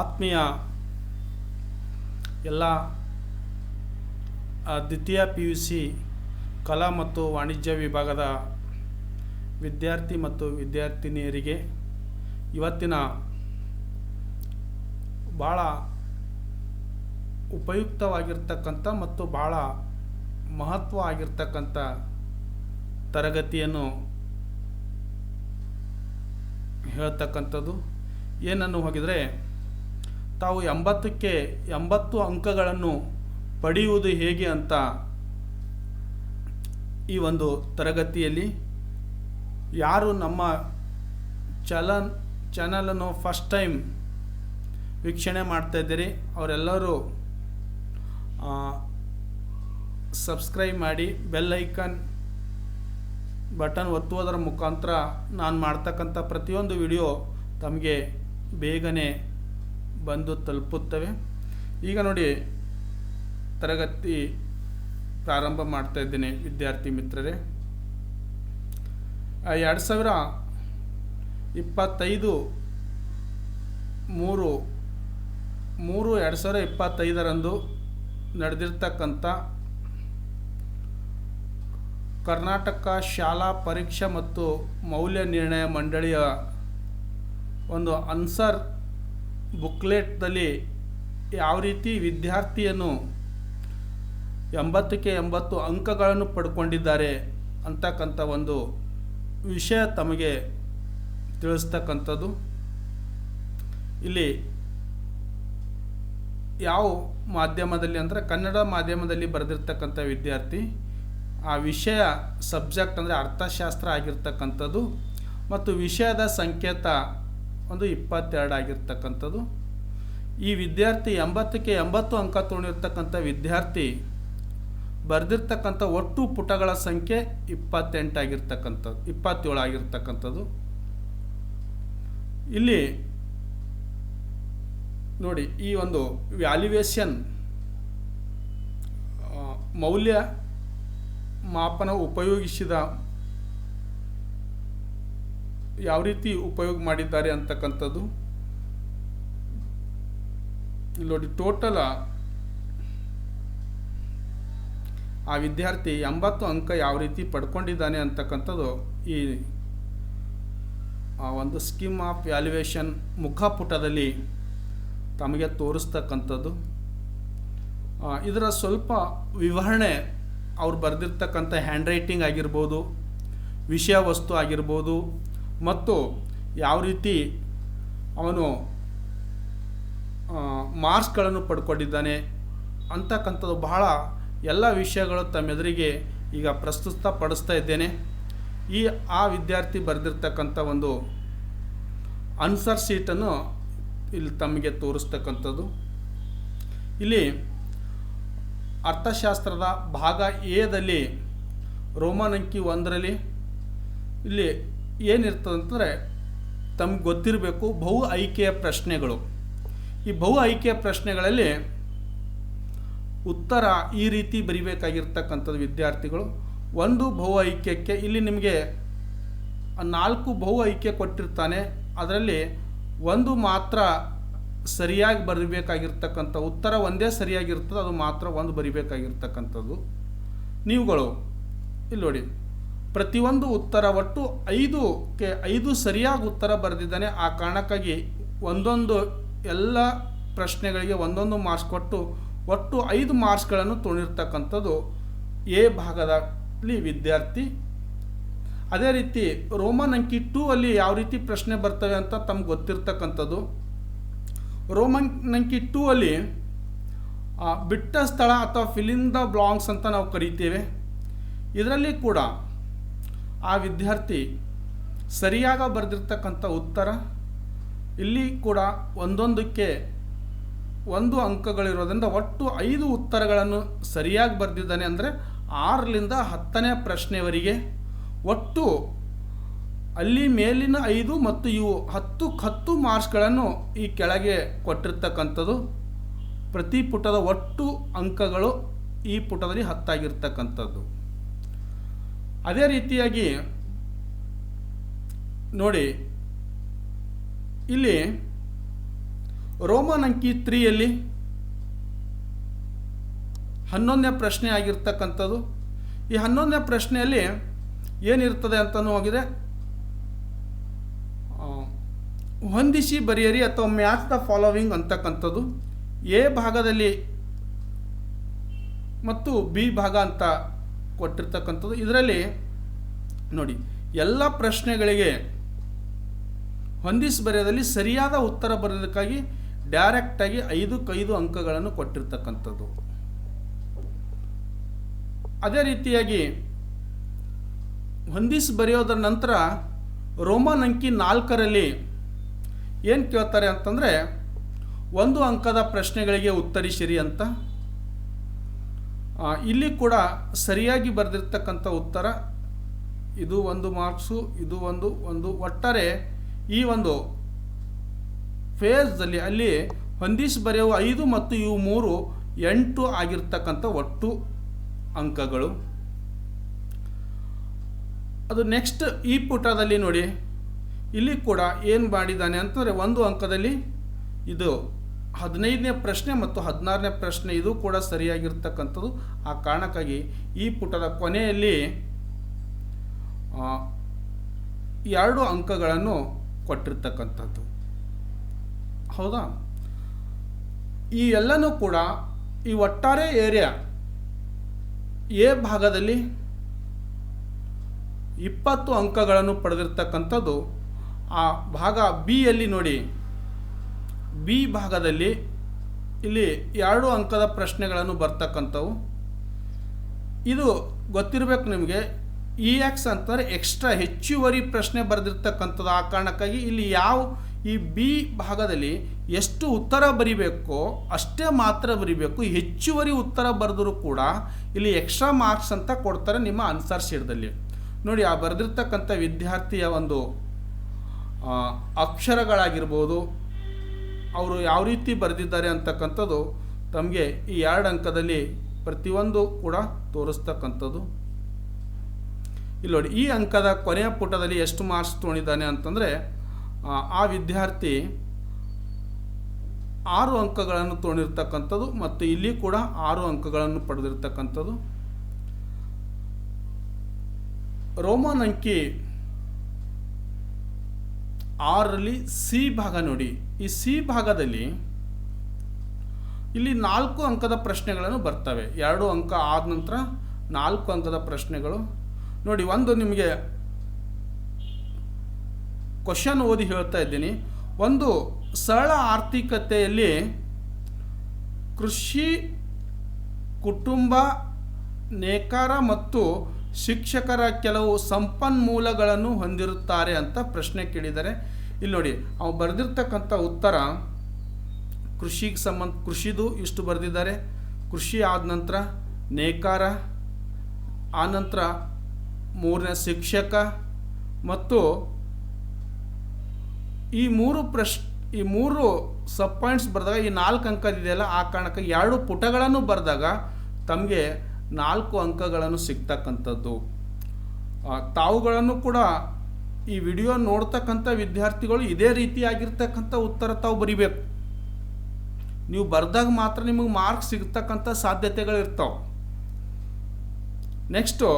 ಆತ್ಮೀಯ ಎಲ್ಲ ದ್ವಿತೀಯ ಪಿ ಯು ಸಿ ಕಲಾ ಮತ್ತು ವಾಣಿಜ್ಯ ವಿಭಾಗದ ವಿದ್ಯಾರ್ಥಿ ಮತ್ತು ವಿದ್ಯಾರ್ಥಿನಿಯರಿಗೆ ಇವತ್ತಿನ ಭಾಳ ಉಪಯುಕ್ತವಾಗಿರ್ತಕ್ಕಂಥ ಮತ್ತು ಭಾಳ ಮಹತ್ವ ಆಗಿರ್ತಕ್ಕಂಥ ತರಗತಿಯನ್ನು ಹೇಳ್ತಕ್ಕಂಥದ್ದು. ಏನನ್ನು ಹೋಗಿದರೆ ತಾವು ಎಂಬತ್ತಕ್ಕೆ ಎಂಬತ್ತು ಅಂಕಗಳನ್ನು ಪಡೆಯುವುದು ಹೇಗೆ ಅಂತ ಈ ಒಂದು ತರಗತಿಯಲ್ಲಿ. ಯಾರು ನಮ್ಮ ಚಲನ್, ಚಾನಲನ್ನು ಫಸ್ಟ್ ಟೈಮ್ ವೀಕ್ಷಣೆ ಮಾಡ್ತಾ ಇದ್ದೀರಿ, ಅವರೆಲ್ಲರೂ ಸಬ್ಸ್ಕ್ರೈಬ್ ಮಾಡಿ, ಬೆಲ್ ಐಕನ್ ಬಟನ್ ಒತ್ತುವುದರ ಮುಖಾಂತರ ನಾನು ಮಾಡ್ತಕ್ಕಂಥ ಪ್ರತಿಯೊಂದು ವಿಡಿಯೋ ತಮಗೆ ಬೇಗನೆ ಬಂದು ತಲುಪುತ್ತವೆ. ಈಗ ನೋಡಿ, ತರಗತಿ ಪ್ರಾರಂಭ ಮಾಡ್ತಾ ಇದ್ದೇನೆ, ವಿದ್ಯಾರ್ಥಿ ಮಿತ್ರರೇ. ಎರಡು ಸಾವಿರ ಇಪ್ಪತ್ತೈದು ಮೂರು ಮೂರು ಎರಡು ಸಾವಿರ ಇಪ್ಪತ್ತೈದರಂದು ನಡೆದಿರ್ತಕ್ಕಂಥ ಕರ್ನಾಟಕ ಶಾಲಾ ಪರೀಕ್ಷೆ ಮತ್ತು ಮೌಲ್ಯ ನಿರ್ಣಯ ಮಂಡಳಿಯ ಒಂದು ಅನ್ಸರ್ ಬುಕ್ಲೆಟ್ದಲ್ಲಿ ಯಾವ ರೀತಿ ವಿದ್ಯಾರ್ಥಿಯನ್ನು ಎಂಬತ್ತಕ್ಕೆ ಎಂಬತ್ತು ಅಂಕಗಳನ್ನು ಪಡ್ಕೊಂಡಿದ್ದಾರೆ ಅಂತಕ್ಕಂಥ ಒಂದು ವಿಷಯ ತಮಗೆ ತಿಳಿಸ್ತಕ್ಕಂಥದ್ದು. ಇಲ್ಲಿ ಯಾವ ಮಾಧ್ಯಮದಲ್ಲಿ ಅಂದರೆ ಕನ್ನಡ ಮಾಧ್ಯಮದಲ್ಲಿ ಬರೆದಿರ್ತಕ್ಕಂಥ ವಿದ್ಯಾರ್ಥಿ, ಆ ವಿಷಯ ಸಬ್ಜೆಕ್ಟ್ ಅಂದರೆ ಅರ್ಥಶಾಸ್ತ್ರ ಆಗಿರ್ತಕ್ಕಂಥದ್ದು ಮತ್ತು ವಿಷಯದ ಸಂಕೇತ ಒಂದು ಇಪ್ಪತ್ತೆರಡು ಆಗಿರ್ತಕ್ಕಂಥದ್ದು ಈ ವಿದ್ಯಾರ್ಥಿ ಎಂಬತ್ತಕ್ಕೆ ಎಂಬತ್ತು ಅಂಕ ತೊಗೊಂಡಿರ್ತಕ್ಕಂಥ ವಿದ್ಯಾರ್ಥಿ ಬರೆದಿರ್ತಕ್ಕಂಥ ಒಟ್ಟು ಪುಟಗಳ ಸಂಖ್ಯೆ ಇಪ್ಪತ್ತೆಂಟಾಗಿರ್ತಕ್ಕಂಥದ್ದು ಇಪ್ಪತ್ತೇಳು ಆಗಿರ್ತಕ್ಕಂಥದ್ದು ಇಲ್ಲಿ ನೋಡಿ, ಈ ಒಂದು ವ್ಯಾಲ್ಯುವೇಷನ್ ಮೌಲ್ಯ ಮಾಪನ ಉಪಯೋಗಿಸಿದ ಯಾವ ರೀತಿ ಉಪಯೋಗ ಮಾಡಿದ್ದಾರೆ ಅಂತಕ್ಕಂಥದ್ದು. ಇಲ್ಲಿ ನೋಡಿ ಟೋಟಲ ಆ ವಿದ್ಯಾರ್ಥಿ ಎಂಬತ್ತು ಅಂಕ ಯಾವ ರೀತಿ ಪಡ್ಕೊಂಡಿದ್ದಾನೆ ಅಂತಕ್ಕಂಥದ್ದು ಈ ಆ ಒಂದು ಸ್ಕೀಮ್ ಆಫ್ ವ್ಯಾಲ್ಯುವೇಷನ್ ಮುಖಪುಟದಲ್ಲಿ ತಮಗೆ ತೋರಿಸ್ತಕ್ಕಂಥದ್ದು. ಇದರ ಸ್ವಲ್ಪ ವಿವರಣೆ ಅವ್ರು ಬರೆದಿರ್ತಕ್ಕಂಥ ಹ್ಯಾಂಡ್ ರೈಟಿಂಗ್ ಆಗಿರ್ಬೋದು ವಿಷಯ ವಸ್ತು ಆಗಿರ್ಬೋದು ಮತ್ತು ಯಾವ ರೀತಿ ಅವನು ಮಾರ್ಕ್ಸ್ಗಳನ್ನು ಪಡ್ಕೊಂಡಿದ್ದಾನೆ ಅಂತಕ್ಕಂಥದ್ದು ಬಹಳ ಎಲ್ಲ ವಿಷಯಗಳು ತಮ್ಮೆದುರಿಗೆ ಈಗ ಪ್ರಸ್ತುತ ಪಡಿಸ್ತಾ ಇದ್ದೇನೆ. ಈ, ಆ ವಿದ್ಯಾರ್ಥಿ ಬರೆದಿರ್ತಕ್ಕಂಥ ಒಂದು ಆನ್ಸರ್ ಶೀಟನ್ನು ಇಲ್ಲಿ ತಮಗೆ ತೋರಿಸ್ತಕ್ಕಂಥದ್ದು. ಇಲ್ಲಿ ಅರ್ಥಶಾಸ್ತ್ರದ ಭಾಗ ಎದಲ್ಲಿ ರೋಮನ್ ಅಂಕಿ ಒಂದರಲ್ಲಿ ಇಲ್ಲಿ ಏನಿರ್ತದೆ ಅಂತಂದರೆ ತಮ್ಗೆ ಗೊತ್ತಿರಬೇಕು ಬಹು ಆಯ್ಕೆಯ ಪ್ರಶ್ನೆಗಳು. ಈ ಬಹು ಆಯ್ಕೆಯ ಪ್ರಶ್ನೆಗಳಲ್ಲಿ ಉತ್ತರ ಈ ರೀತಿ ಬರಿಬೇಕಾಗಿರ್ತಕ್ಕಂಥದ್ದು ವಿದ್ಯಾರ್ಥಿಗಳು. ಒಂದು ಬಹು ಐಕ್ಯಕ್ಕೆ ಇಲ್ಲಿ ನಿಮಗೆ ನಾಲ್ಕು ಬಹು ಐಕ್ಯ ಕೊಟ್ಟಿರ್ತಾನೆ. ಅದರಲ್ಲಿ ಒಂದು ಮಾತ್ರ ಸರಿಯಾಗಿ ಬರಿಬೇಕಾಗಿರ್ತಕ್ಕಂಥ ಉತ್ತರ ಒಂದೇ ಸರಿಯಾಗಿರ್ತದೆ, ಅದು ಮಾತ್ರ ಒಂದು ಬರಿಬೇಕಾಗಿರ್ತಕ್ಕಂಥದ್ದು. ನೀವುಗಳು, ಇಲ್ಲಿ ನೋಡಿ. ಪ್ರತಿಯೊಂದು ಉತ್ತರ ಒಟ್ಟು ಐದುಕ್ಕೆ ಐದು ಸರಿಯಾಗಿ ಉತ್ತರ ಬರೆದಿದ್ದಾನೆ. ಆ ಕಾರಣಕ್ಕಾಗಿ ಒಂದೊಂದು ಎಲ್ಲ ಪ್ರಶ್ನೆಗಳಿಗೆ ಒಂದೊಂದು ಮಾರ್ಕ್ಸ್ ಕೊಟ್ಟು ಒಟ್ಟು ಐದು ಮಾರ್ಕ್ಸ್ಗಳನ್ನು ತೊಗೊಂಡಿರ್ತಕ್ಕಂಥದ್ದು ಎ ಭಾಗದಲ್ಲಿ ವಿದ್ಯಾರ್ಥಿ. ಅದೇ ರೀತಿ ರೋಮನ್ ಅಂಕಿ ಟೂ ಅಲ್ಲಿ ಯಾವ ರೀತಿ ಪ್ರಶ್ನೆ ಬರ್ತವೆ ಅಂತ ತಮ್ಗೆ ಗೊತ್ತಿರ್ತಕ್ಕಂಥದ್ದು. ರೋಮನ್ ಅಂಕಿ ಟೂ ಅಲ್ಲಿ ಬಿಟ್ಟ ಸ್ಥಳ ಅಥವಾ ಫಿಲಿಂದ ಬ್ಲಾಂಗ್ಸ್ ಅಂತ ನಾವು ಕರೀತೇವೆ. ಇದರಲ್ಲಿ ಕೂಡ ಆ ವಿದ್ಯಾರ್ಥಿ ಸರಿಯಾಗ ಬರೆದಿರ್ತಕ್ಕಂಥ ಉತ್ತರ, ಇಲ್ಲಿ ಕೂಡ ಒಂದೊಂದಕ್ಕೆ ಒಂದು ಅಂಕಗಳಿರೋದ್ರಿಂದ ಒಟ್ಟು ಐದು ಉತ್ತರಗಳನ್ನು ಸರಿಯಾಗಿ ಬರೆದಿದ್ದಾನೆ ಅಂದರೆ ಆರರಿಂದ ಹತ್ತನೇ ಪ್ರಶ್ನೆವರೆಗೆ ಒಟ್ಟು ಅಲ್ಲಿ ಮೇಲಿನ ಐದು ಮತ್ತು ಇವು ಹತ್ತು ಹತ್ತು ಮಾರ್ಕ್ಸ್ಗಳನ್ನು ಈ ಕೆಳಗೆ ಕೊಟ್ಟಿರ್ತಕ್ಕಂಥದ್ದು. ಪ್ರತಿ ಪುಟದ ಒಟ್ಟು ಅಂಕಗಳು ಈ ಪುಟದಲ್ಲಿ ಹತ್ತಾಗಿರ್ತಕ್ಕಂಥದ್ದು. ಅದೇ ರೀತಿಯಾಗಿ ನೋಡಿ ಇಲ್ಲಿ ರೋಮನ್ ಅಂಕಿ ತ್ರೀಯಲ್ಲಿ ಹನ್ನೊಂದನೇ ಪ್ರಶ್ನೆ ಆಗಿರ್ತಕ್ಕಂಥದ್ದು. ಈ ಹನ್ನೊಂದನೇ ಪ್ರಶ್ನೆಯಲ್ಲಿ ಏನಿರ್ತದೆ ಅಂತಲೂ ಹೋಗಿದೆ. ಆ, ಹೊಂದಿಸಿ ಬರೆಯರಿ ಅಥವಾ ಮ್ಯಾಚ್ ದ ಫಾಲೋವಿಂಗ್ ಅಂತಕ್ಕಂಥದ್ದು. ಎ ಭಾಗದಲ್ಲಿ ಮತ್ತು ಬಿ ಭಾಗ ಅಂತ ಕೊಟ್ಟಿರ್ತಕ್ಕಂಥದ್ದು. ಇದರಲ್ಲಿ ನೋಡಿ, ಎಲ್ಲ ಪ್ರಶ್ನೆಗಳಿಗೆ ಹೊಂದಿಸಿ ಬರೆಯೋದಲ್ಲಿ ಸರಿಯಾದ ಉತ್ತರ ಬರೆಯೋದಕ್ಕಾಗಿ ಡೈರೆಕ್ಟಾಗಿ ಐದಕ್ಕೈದು ಅಂಕಗಳನ್ನು ಕೊಟ್ಟಿರ್ತಕ್ಕಂಥದ್ದು. ಅದೇ ರೀತಿಯಾಗಿ ಹೊಂದಿಸಿ ಬರೆಯೋದರ ನಂತರ ರೋಮನ್ ಅಂಕಿ ನಾಲ್ಕರಲ್ಲಿ ಏನು ಕೇಳ್ತಾರೆ ಅಂತಂದರೆ, ಒಂದು ಅಂಕದ ಪ್ರಶ್ನೆಗಳಿಗೆ ಉತ್ತರಿಸಿರಿ ಅಂತ. ಇಲ್ಲಿ ಕೂಡ ಸರಿಯಾಗಿ ಬರೆದಿರ್ತಕ್ಕಂಥ ಉತ್ತರ, ಇದು ಒಂದು ಮಾರ್ಕ್ಸು, ಇದು ಒಂದು ಒಂದು, ಒಟ್ಟಾರೆ ಈ ಒಂದು ಫೇಸ್ದಲ್ಲಿ ಅಲ್ಲಿ ಹೊಂದಿಸಿ ಬರೆಯುವ ಐದು ಮತ್ತು ಇವು ಮೂರು ಎಂಟು ಆಗಿರ್ತಕ್ಕಂಥ ಒಟ್ಟು ಅಂಕಗಳು. ಅದು ನೆಕ್ಸ್ಟ್ ಈ ಪುಟದಲ್ಲಿ ನೋಡಿ. ಇಲ್ಲಿ ಕೂಡ ಏನು ಮಾಡಿದ್ದಾನೆ ಅಂತಂದರೆ ಒಂದು ಅಂಕದಲ್ಲಿ ಇದು ಹದಿನೈದನೇ ಪ್ರಶ್ನೆ ಮತ್ತು ಹದಿನಾರನೇ ಪ್ರಶ್ನೆ ಇದು ಕೂಡ ಸರಿಯಾಗಿರ್ತಕ್ಕಂಥದ್ದು. ಆ ಕಾರಣಕ್ಕಾಗಿ ಈ ಪುಟದ ಕೊನೆಯಲ್ಲಿ ಎರಡು ಅಂಕಗಳನ್ನು ಕೊಟ್ಟಿರ್ತಕ್ಕಂಥದ್ದು. ಹೌದಾ? ಈ ಎಲ್ಲನೂ ಕೂಡ ಈ ಒಟ್ಟಾರೆ ಏರಿಯಾ ಎ ಭಾಗದಲ್ಲಿ ಇಪ್ಪತ್ತು ಅಂಕಗಳನ್ನು ಪಡೆದಿರ್ತಕ್ಕಂಥದ್ದು. ಆ ಭಾಗ ಬಿ ಯಲ್ಲಿ ನೋಡಿ. ಬಿ ಭಾಗದಲ್ಲಿ ಇಲ್ಲಿ ಎರಡು ಅಂಕದ ಪ್ರಶ್ನೆಗಳನ್ನು ಬರ್ತಕ್ಕಂಥವು. ಇದು ಗೊತ್ತಿರಬೇಕು ನಿಮಗೆ ಇ ಎಕ್ಸ್ ಅಂತಂದರೆ ಎಕ್ಸ್ಟ್ರಾ ಹೆಚ್ಚುವರಿ ಪ್ರಶ್ನೆ ಬರೆದಿರ್ತಕ್ಕಂಥದ್ದು. ಆ ಕಾರಣಕ್ಕಾಗಿ ಇಲ್ಲಿ ಯಾವ, ಈ ಬಿ ಭಾಗದಲ್ಲಿ ಎಷ್ಟು ಉತ್ತರ ಬರಿಬೇಕೋ ಅಷ್ಟೇ ಮಾತ್ರ ಬರಿಬೇಕು. ಹೆಚ್ಚುವರಿ ಉತ್ತರ ಬರೆದರೂ ಕೂಡ ಇಲ್ಲಿ ಎಕ್ಸ್ಟ್ರಾ ಮಾರ್ಕ್ಸ್ ಅಂತ ಕೊಡ್ತಾರೆ ನಿಮ್ಮ ಆನ್ಸರ್ ಶೀಟ್ದಲ್ಲಿ. ನೋಡಿ, ಆ ಬರೆದಿರ್ತಕ್ಕಂಥ ವಿದ್ಯಾರ್ಥಿಯ ಒಂದು ಅಕ್ಷರಗಳಾಗಿರ್ಬೋದು ಅವರು ಯಾವ ರೀತಿ ಬರೆದಿದ್ದಾರೆ ಅಂತಕ್ಕಂಥದ್ದು ತಮಗೆ ಈ ಎರಡು ಅಂಕದಲ್ಲಿ ಪ್ರತಿಯೊಂದು ಕೂಡ ತೋರಿಸ್ತಕ್ಕಂಥದ್ದು. ಇಲ್ಲಿ ನೋಡಿ ಈ ಅಂಕದ ಕೊನೆಯ ಪುಟದಲ್ಲಿ ಎಷ್ಟು ಮಾರ್ಕ್ಸ್ ತೊಗೊಂಡಿದ್ದಾನೆ ಅಂತಂದರೆ ಆ, ವಿದ್ಯಾರ್ಥಿ ಆರು ಅಂಕಗಳನ್ನು ತೊಗೊಂಡಿರ್ತಕ್ಕಂಥದ್ದು ಮತ್ತು ಇಲ್ಲಿ ಕೂಡ ಆರು ಅಂಕಗಳನ್ನು ಪಡೆದಿರ್ತಕ್ಕಂಥದ್ದು. ರೋಮನ್ ಅಂಕಿ ಆರಲ್ಲಿ ಸಿ ಭಾಗ ನೋಡಿ. ಈ ಸಿ ಭಾಗದಲ್ಲಿ ಇಲ್ಲಿ ನಾಲ್ಕು ಅಂಕದ ಪ್ರಶ್ನೆಗಳನ್ನು ಬರ್ತವೆ. ಎರಡು ಅಂಕ ಆದ ನಂತರ ನಾಲ್ಕು ಅಂಕದ ಪ್ರಶ್ನೆಗಳು. ನೋಡಿ, ಒಂದು ನಿಮಗೆ ಕ್ವಶನ್ ಓದಿ ಹೇಳ್ತಾ ಇದ್ದೀನಿ. ಒಂದು ಸರಳ ಆರ್ಥಿಕತೆಯಲ್ಲಿ ಕೃಷಿ, ಕುಟುಂಬ, ನೇಕಾರ ಮತ್ತು ಶಿಕ್ಷಕರ ಕೆಲವು ಸಂಪನ್ಮೂಲಗಳನ್ನು ಹೊಂದಿರುತ್ತಾರೆ ಅಂತ ಪ್ರಶ್ನೆ ಕೇಳಿದರೆ, ಇಲ್ಲಿ ನೋಡಿ, ಅವು ಬರೆದಿರ್ತಕ್ಕಂಥ ಉತ್ತರ, ಕೃಷಿಗೆ ಸಂಬಂಧ, ಕೃಷಿದು ಇಷ್ಟು ಬರೆದಿದ್ದಾರೆ. ಕೃಷಿ ಆದ ನಂತರ ನೇಕಾರ ಆನಂತರ ಮೂರನೇ ಶಿಕ್ಷಕ, ಮತ್ತು ಈ ಮೂರು ಪ್ರಶ್, ಈ ಮೂರು ಸಬ್ ಪಾಯಿಂಟ್ಸ್ ಬರೆದಾಗ ಈ ನಾಲ್ಕು ಅಂಕದಿದೆಯಲ್ಲ, ಆ ಕಾರಣಕ್ಕೆ ಎರಡು ಪುಟಗಳನ್ನು ಬರೆದಾಗ ತಮಗೆ ನಾಲ್ಕು ಅಂಕಗಳನ್ನು ಸಿಗ್ತಕ್ಕಂಥದ್ದು. ತಾವುಗಳನ್ನು ಕೂಡ ಈ ವಿಡಿಯೋ ನೋಡ್ತಕ್ಕಂಥ ವಿದ್ಯಾರ್ಥಿಗಳು ಇದೇ ರೀತಿಯಾಗಿರ್ತಕ್ಕಂಥ ಉತ್ತರ ತಾವು ಬರಿಬೇಕು. ನೀವು ಬರೆದಾಗ ಮಾತ್ರ ನಿಮಗೆ ಮಾರ್ಕ್ಸ್ ಸಿಗ್ತಕ್ಕಂಥ ಸಾಧ್ಯತೆಗಳು ಇರ್ತಾವೆ ನೆಕ್ಸ್ಟು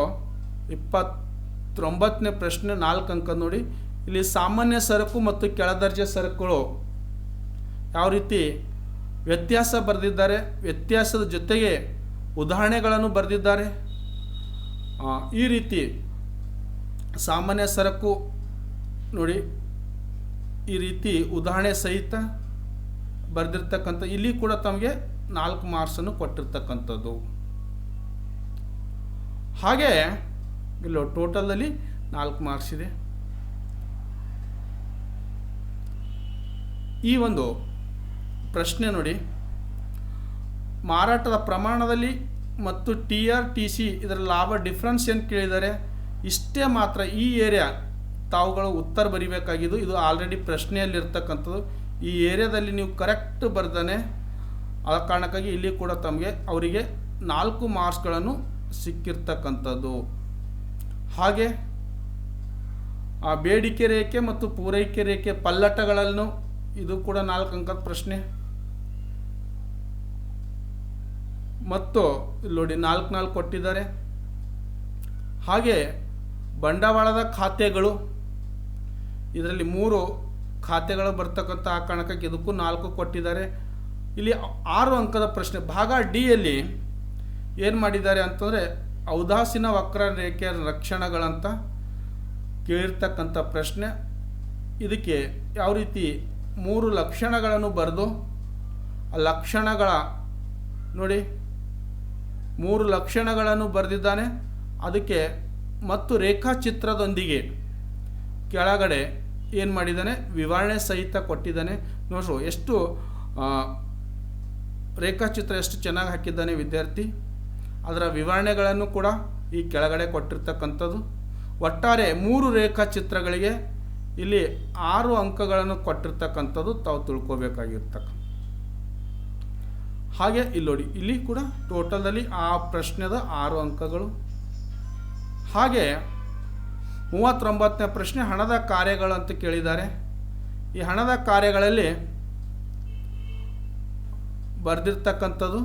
ಇಪ್ಪತ್ತೊಂಬತ್ತನೇ ಪ್ರಶ್ನೆ ನಾಲ್ಕು ಅಂಕ ನೋಡಿ. ಇಲ್ಲಿ ಸಾಮಾನ್ಯ ಸರಕು ಮತ್ತು ಕೆಳದರ್ಜೆ ಸರಕುಗಳು ಯಾವ ರೀತಿ ವ್ಯತ್ಯಾಸ ಬರೆದಿದ್ದಾರೆ, ವ್ಯತ್ಯಾಸದ ಜೊತೆಗೆ ಉದಾಹರಣೆಗಳನ್ನು ಬರೆದಿದ್ದಾರೆ. ಈ ರೀತಿ ಸಾಮಾನ್ಯ ಸರಕು ನೋಡಿ, ಈ ರೀತಿ ಉದಾಹರಣೆ ಸಹಿತ ಬರೆದಿರ್ತಕ್ಕಂಥ, ಇಲ್ಲಿ ಕೂಡ ತಮಗೆ ನಾಲ್ಕು ಮಾರ್ಕ್ಸನ್ನು ಕೊಟ್ಟಿರ್ತಕ್ಕಂಥದ್ದು. ಹಾಗೆ, ಇಲ್ಲಿ ಟೋಟಲಲ್ಲಿ ನಾಲ್ಕು ಮಾರ್ಕ್ಸ್ ಇದೆ. ಈ ಒಂದು ಪ್ರಶ್ನೆ ನೋಡಿ. ಮಾರಾಟದ ಪ್ರಮಾಣದಲ್ಲಿ ಮತ್ತು ಟಿ ಆರ್, ಟಿ ಸಿ ಇದರ ಲಾಭ ಡಿಫ್ರೆನ್ಸ್ ಏನು ಕೇಳಿದ್ದಾರೆ ಇಷ್ಟೇ ಮಾತ್ರ ಈ ಏರಿಯಾ ತಾವುಗಳು ಉತ್ತರ ಬರಿಬೇಕಾಗಿದ್ದು, ಇದು ಆಲ್ರೆಡಿ ಪ್ರಶ್ನೆಯಲ್ಲಿರ್ತಕ್ಕಂಥದ್ದು. ಈ ಏರಿಯಾದಲ್ಲಿ ನೀವು ಕರೆಕ್ಟ್ ಬರ್ದಾನೆ, ಆ ಕಾರಣಕ್ಕಾಗಿ ಇಲ್ಲಿ ಕೂಡ ತಮಗೆ ಅವರಿಗೆ ನಾಲ್ಕು ಮಾರ್ಕ್ಸ್ಗಳನ್ನು ಸಿಕ್ಕಿರ್ತಕ್ಕಂಥದ್ದು. ಹಾಗೆ, ಆ ಬೇಡಿಕೆ ರೇಖೆ ಮತ್ತು ಪೂರೈಕೆ ರೇಖೆ ಪಲ್ಲಟಗಳನ್ನು ಇದು ಕೂಡ ನಾಲ್ಕು ಅಂಕದ ಪ್ರಶ್ನೆ. ಮತ್ತು ಇಲ್ಲಿ ನೋಡಿ ನಾಲ್ಕು ನಾಲ್ಕು ಕೊಟ್ಟಿದ್ದಾರೆ. ಹಾಗೆ ಬಂಡವಾಳದ ಖಾತೆಗಳು, ಇದರಲ್ಲಿ ಮೂರು ಖಾತೆಗಳು ಬರ್ತಕ್ಕಂಥ ಆ ಕಣಕಕ್ಕೆ ಇದಕ್ಕೂ ನಾಲ್ಕು ಕೊಟ್ಟಿದ್ದಾರೆ. ಇಲ್ಲಿ ಆರು ಅಂಕದ ಪ್ರಶ್ನೆ, ಭಾಗ ಡಿಯಲ್ಲಿ ಏನು ಮಾಡಿದ್ದಾರೆ ಅಂತಂದರೆ ಔದಾಸೀನ ವಕ್ರರೇಖೆಯ ಲಕ್ಷಣಗಳಂತ ಕೇಳಿರ್ತಕ್ಕಂಥ ಪ್ರಶ್ನೆ. ಇದಕ್ಕೆ ಯಾವ ರೀತಿ ಮೂರು ಲಕ್ಷಣಗಳನ್ನು ಬರೆದು ಆ ಲಕ್ಷಣಗಳ ನೋಡಿ ಮೂರು ಲಕ್ಷಣಗಳನ್ನು ಬರೆದಿದ್ದಾನೆ. ಅದಕ್ಕೆ ಮತ್ತು ರೇಖಾಚಿತ್ರದೊಂದಿಗೆ ಕೆಳಗಡೆ ಏನು ಮಾಡಿದ್ದಾನೆ? ವಿವರಣೆ ಸಹಿತ ಕೊಟ್ಟಿದ್ದಾನೆ. ನೋಡ್ರು ಎಷ್ಟು ರೇಖಾಚಿತ್ರ ಎಷ್ಟು ಚೆನ್ನಾಗಿ ಹಾಕಿದ್ದಾನೆ ವಿದ್ಯಾರ್ಥಿ? ಅದರ ವಿವರಣೆಗಳನ್ನು ಕೂಡ ಈ ಕೆಳಗಡೆ ಕೊಟ್ಟಿರ್ತಕ್ಕಂಥದ್ದು. ಒಟ್ಟಾರೆ ಮೂರು ರೇಖಾಚಿತ್ರಗಳಿಗೆ ಇಲ್ಲಿ ಆರು ಅಂಕಗಳನ್ನು ಕೊಟ್ಟಿರ್ತಕ್ಕಂಥದ್ದು ತಾವು ತಿಳ್ಕೊಬೇಕಾಗಿರ್ತಕ್ಕ ಹಾಗೆ ಇಲ್ಲಿ ನೋಡಿ ಇಲ್ಲಿ ಕೂಡ ಟೋಟಲಲ್ಲಿ ಆ ಪ್ರಶ್ನೆದ ಆರು ಅಂಕಗಳು. ಹಾಗೆ ಮೂವತ್ತೊಂಬತ್ತನೇ ಪ್ರಶ್ನೆ ಹಣದ ಕಾರ್ಯಗಳು ಅಂತ ಕೇಳಿದ್ದಾರೆ. ಈ ಹಣದ ಕಾರ್ಯಗಳಲ್ಲಿ ಬರೆದಿರ್ತಕ್ಕಂಥದ್ದು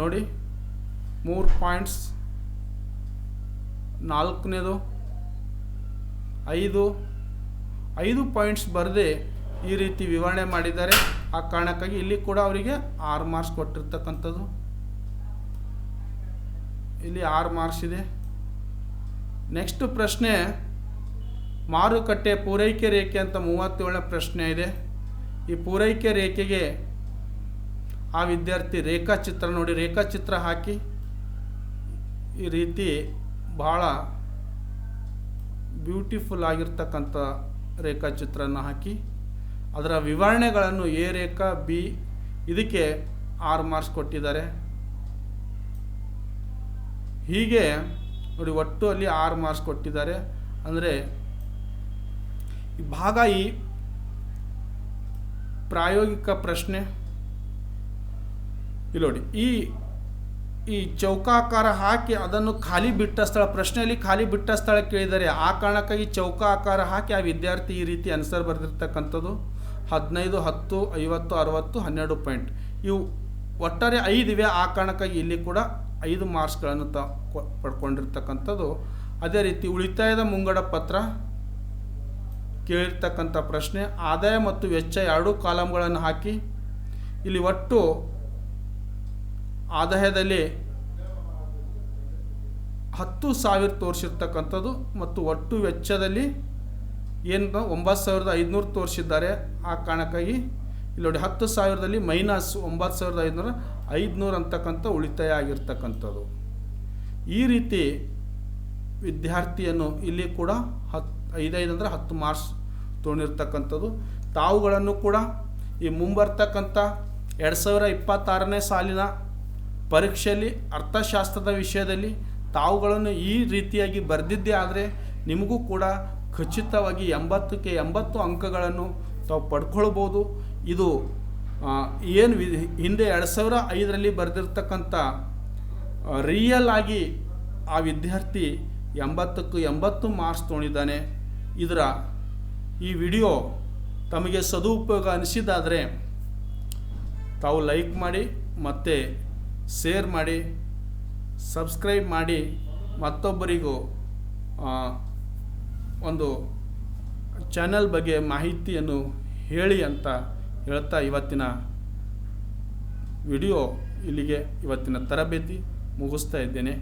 ನೋಡಿ ಮೂರು ಪಾಯಿಂಟ್ಸ್, ನಾಲ್ಕನೇದು, ಐದು ಐದು ಪಾಯಿಂಟ್ಸ್ ಬರೆದೇ ಈ ರೀತಿ ವಿವರಣೆ ಮಾಡಿದ್ದಾರೆ. ಆ ಕಾರಣಕ್ಕಾಗಿ ಇಲ್ಲಿ ಕೂಡ ಅವರಿಗೆ ಆರು ಮಾರ್ಕ್ಸ್ ಕೊಟ್ಟಿರ್ತಕ್ಕಂಥದ್ದು. ಇಲ್ಲಿ ಆರು ಮಾರ್ಕ್ಸ್ ಇದೆ. ನೆಕ್ಸ್ಟ್ ಪ್ರಶ್ನೆ, ಮಾರುಕಟ್ಟೆ ಪೂರೈಕೆ ರೇಖೆ ಅಂತ ಮೂವತ್ತೇಳನೇ ಪ್ರಶ್ನೆ ಇದೆ. ಈ ಪೂರೈಕೆ ರೇಖೆಗೆ ಆ ವಿದ್ಯಾರ್ಥಿ ರೇಖಾಚಿತ್ರ ನೋಡಿ, ರೇಖಾಚಿತ್ರ ಹಾಕಿ. ಈ ರೀತಿ ಭಾಳ ಬ್ಯೂಟಿಫುಲ್ ಆಗಿರ್ತಕ್ಕಂಥ ರೇಖಾಚಿತ್ರನ ಹಾಕಿ. ಅದರ ವಿವರಣೆಗಳನ್ನು ಎ ರೇಖಾ ಬಿ ಇದಕ್ಕೆ ಆರು ಮಾರ್ಕ್ಸ್ ಕೊಟ್ಟಿದ್ದಾರೆ. ಹೀಗೆ ನೋಡಿ ಒಟ್ಟು ಅಲ್ಲಿ ಆರು ಮಾರ್ಕ್ಸ್ ಕೊಟ್ಟಿದ್ದಾರೆ. ಅಂದರೆ ಭಾಗ ಈ ಪ್ರಾಯೋಗಿಕ ಪ್ರಶ್ನೆ. ಇಲ್ಲಿ ನೋಡಿ, ಈ ಈ ಚೌಕಾಕಾರ ಹಾಕಿ ಅದನ್ನು ಖಾಲಿ ಬಿಟ್ಟ ಸ್ಥಳ, ಪ್ರಶ್ನೆಯಲ್ಲಿ ಖಾಲಿ ಬಿಟ್ಟ ಸ್ಥಳ ಕೇಳಿದ್ದಾರೆ ಆ ಕಾರಣಕ್ಕಾಗಿ ಚೌಕಾಕಾರ ಹಾಕಿ ಆ ವಿದ್ಯಾರ್ಥಿ ಈ ರೀತಿ ಆನ್ಸರ್ ಬರೆದಿರ್ತಕ್ಕಂಥದ್ದು. ಹದಿನೈದು, ಹತ್ತು, ಐವತ್ತು, ಅರವತ್ತು, ಹನ್ನೆರಡು ಪಾಯಿಂಟ್ ಇವು ಒಟ್ಟಾರೆ ಐದಿವೆ ಆ ಕಾರಣಕ್ಕಾಗಿ ಇಲ್ಲಿ ಕೂಡ ಐದು ಮಾರ್ಕ್ಸ್ಗಳನ್ನು ತ ಪಡ್ಕೊಂಡಿರ್ತಕ್ಕಂಥದ್ದು. ಅದೇ ರೀತಿ ಉಳಿತಾಯದ ಮುಂಗಡ ಪತ್ರ ಕೇಳಿರ್ತಕ್ಕಂಥ ಪ್ರಶ್ನೆ, ಆದಾಯ ಮತ್ತು ವೆಚ್ಚ ಎರಡೂ ಕಾಲಮ್ಗಳನ್ನು ಹಾಕಿ. ಇಲ್ಲಿ ಒಟ್ಟು ಆದಾಯದಲ್ಲಿ ಹತ್ತು ಸಾವಿರ ತೋರಿಸಿರ್ತಕ್ಕಂಥದ್ದು ಮತ್ತು ಒಟ್ಟು ವೆಚ್ಚದಲ್ಲಿ ಏನು ಒಂಬತ್ತು ಸಾವಿರದ ಐದುನೂರು ತೋರಿಸಿದ್ದಾರೆ. ಆ ಕಾರಣಕ್ಕಾಗಿ ಇಲ್ಲಿ ನೋಡಿ, ಹತ್ತು ಸಾವಿರದಲ್ಲಿ ಮೈನಸ್ ಒಂಬತ್ತು ಸಾವಿರದ ಐದುನೂರ ಐದುನೂರು ಅಂತಕ್ಕಂಥ ಉಳಿತಾಯ ಆಗಿರ್ತಕ್ಕಂಥದ್ದು. ಈ ರೀತಿ ವಿದ್ಯಾರ್ಥಿಯನ್ನು ಇಲ್ಲಿ ಕೂಡ ಹತ್ತು ಐದೈದು ಅಂದರೆ ಹತ್ತು ಮಾರ್ಕ್ಸ್ ತೊಗೊಂಡಿರ್ತಕ್ಕಂಥದ್ದು. ತಾವುಗಳನ್ನು ಕೂಡ ಈ ಮುಂಬರ್ತಕ್ಕಂಥ ಎರಡು ಸಾವಿರ ಇಪ್ಪತ್ತಾರನೇ ಸಾಲಿನ ಪರೀಕ್ಷೆಯಲ್ಲಿ, ಅರ್ಥಶಾಸ್ತ್ರದ ವಿಷಯದಲ್ಲಿ ತಾವುಗಳನ್ನು ಈ ರೀತಿಯಾಗಿ ಬರೆದಿದ್ದೇ ಆದರೆ ನಿಮಗೂ ಕೂಡ ಖಚಿತವಾಗಿ ಎಂಬತ್ತಕ್ಕೆ ಎಂಬತ್ತು ಅಂಕಗಳನ್ನು ತಾವು ಪಡ್ಕೊಳ್ಬೋದು. ಇದು ಏನು ಹಿಂದೆ ಎರಡು ಸಾವಿರ ಐದರಲ್ಲಿ ಬರೆದಿರ್ತಕ್ಕಂಥ ರಿಯಲ್ ಆಗಿ ಆ ವಿದ್ಯಾರ್ಥಿ ಎಂಬತ್ತಕ್ಕೂ ಎಂಬತ್ತು ಮಾರ್ಕ್ಸ್ ತೊಗೊಂಡಿದ್ದಾನೆ. ಇದರ ಈ ವಿಡಿಯೋ ತಮಗೆ ಸದುಪಯೋಗ ಅನಿಸಿದ್ದಾದರೆ ತಾವು ಲೈಕ್ ಮಾಡಿ, ಮತ್ತು ಶೇರ್ ಮಾಡಿ ಸಬ್ಸ್ಕ್ರೈಬ್ ಮಾಡಿ, ಮತ್ತೊಬ್ಬರಿಗೂ ಒಂದು ಚಾನಲ್ ಬಗ್ಗೆ ಮಾಹಿತಿಯನ್ನು ಹೇಳಿ ಅಂತ ಹೇಳ್ತಾ ಇವತ್ತಿನ ವಿಡಿಯೋ ಇಲ್ಲಿಗೆ ಇವತ್ತಿನ ತರಬೇತಿ ಮುಗಿಸ್ತಾ ಇದ್ದೇನೆ.